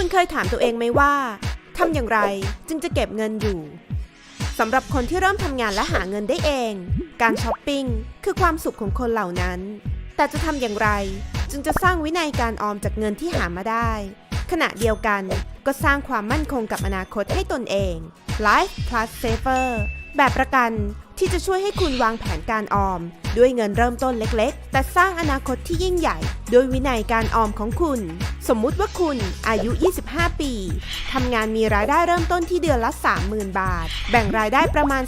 คุณเคยถามตัวเองไหมว่าทำอย่างไรจึงจะเก็บเงินอยู่สำหรับคนที่เริ่มทำงานและหาเงินได้เอง การช้อปปิ้งคือความสุขของคนเหล่านั้น แต่จะทำอย่างไรจึงจะสร้างวินัยการออมจากเงินที่หามาได้ ขณะเดียวกันก็สร้างความมั่นคงกับอนาคตให้ตนเอง Life Plus Saver แบบประกันที่จะช่วยให้คุณวางแผนการออม ด้วยเงินเริ่มต้นเล็กๆ แต่สร้างอนาคตที่ยิ่งใหญ่ด้วยวินัยการออมของคุณ สมมุติว่าคุณอายุ 25 ปีทำงานมีรายได้เริ่มต้นที่เดือนละ 30,000 บาท แบ่งรายได้ประมาณ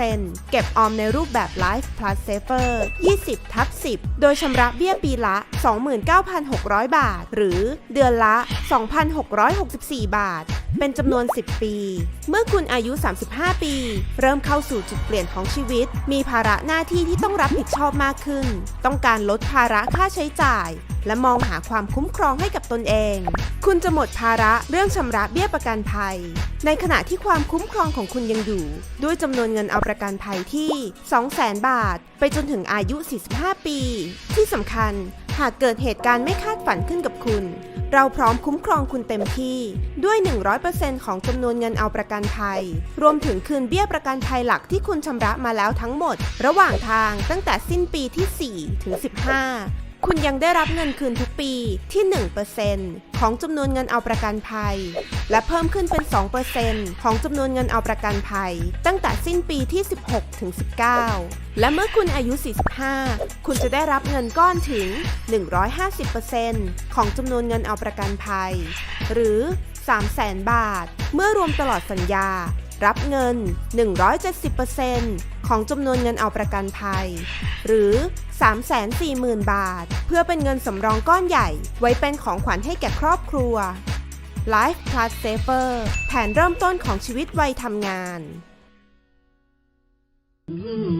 10%เก็บออมในรูปแบบ Life Plus Saver 20ทับ10 โดยชำระเบี้ยปีละ 29,600 บาท หรือเดือนละ 2,664 บาท เป็นจำนวน 10 ปี เมื่อคุณอายุ 35 ปี เริ่มเข้าสู่จุดเปลี่ยนของชีวิต มีภาระหน้าที่ที่ต้องรับผิดชอบมากขึ้น ต้องการลดภาระค่าใช้จ่าย และมองหาความคุ้มครองให้กับตนเอง คุณจะหมดภาระเรื่องชำระเบี้ยประกันภัย ในขณะที่ความคุ้มครองของคุณยังอยู่ ด้วยจำนวนเงินเอาประกันภัยที่ 200,000 บาท ไปจนถึงอายุ 45 ปี ที่สำคัญหากเกิดเหตุการณ์ไม่คาดฝันขึ้นกับคุณ เราพร้อมคุ้มครองคุณเต็มที่ด้วย 100%ของจำนวนเงินเอาประกันภัย รวมถึงคืนเบี้ยประกันภัยหลักที่คุณชำระมาแล้วทั้งหมด ระหว่างทางตั้งแต่สิ้นปีที่ 4 ถึง 15 คุณยังได้รับเงินคืนทุกปีที่ 1%ของจำนวนเงินเอาประกันภัย และเพิ่มขึ้นเป็น 2%ของจำนวนเงินเอาประกันภัย ตั้งแต่สิ้นปีที่ 16 ถึง 19 และเมื่อคุณอายุ 45 คุณจะได้รับเงินก้อนถึง 150%ของจำนวนเงินเอาประกันภัย หรือ 300,000 บาท เมื่อรวมตลอดสัญญา รับเงิน 170%ของจำนวนเงินเอาประกันภัย หรือ 340,000 บาท เพื่อเป็นเงินสำรองก้อนใหญ่ไว้เป็นของขวัญให้แก่ครอบครัว Life Plus Saver แผนเริ่มต้นของชีวิตวัยทำงาน Mm.